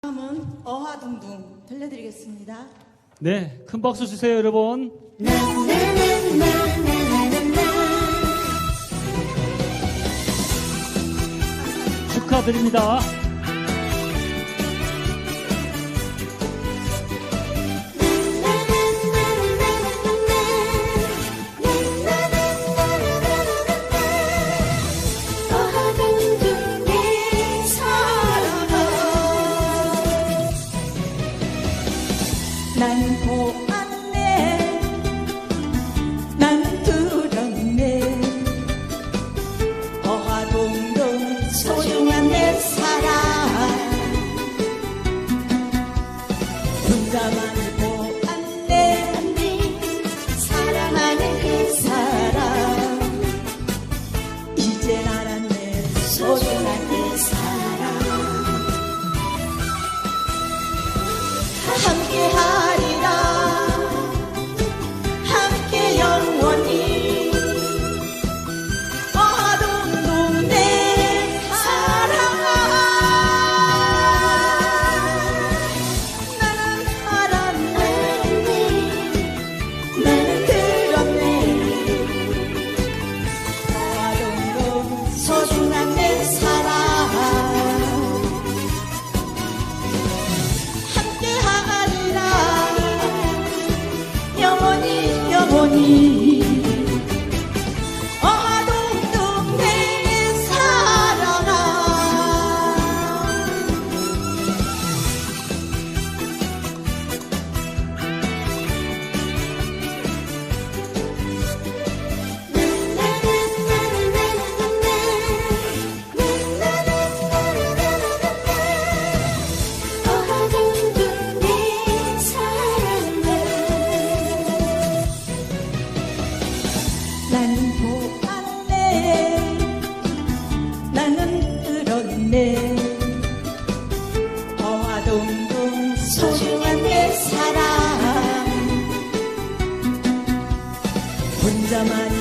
다음은 어화둥둥 들려드리겠습니다. 네, 큰 박수 주세요, 여러분. 축하드립니다. 보았네. 난 들었네. 어화동동 소중한 내 사랑. 혼자만 나는 보았네. 나는 들었네. 어화동동 소중한 내 사랑. 혼자만이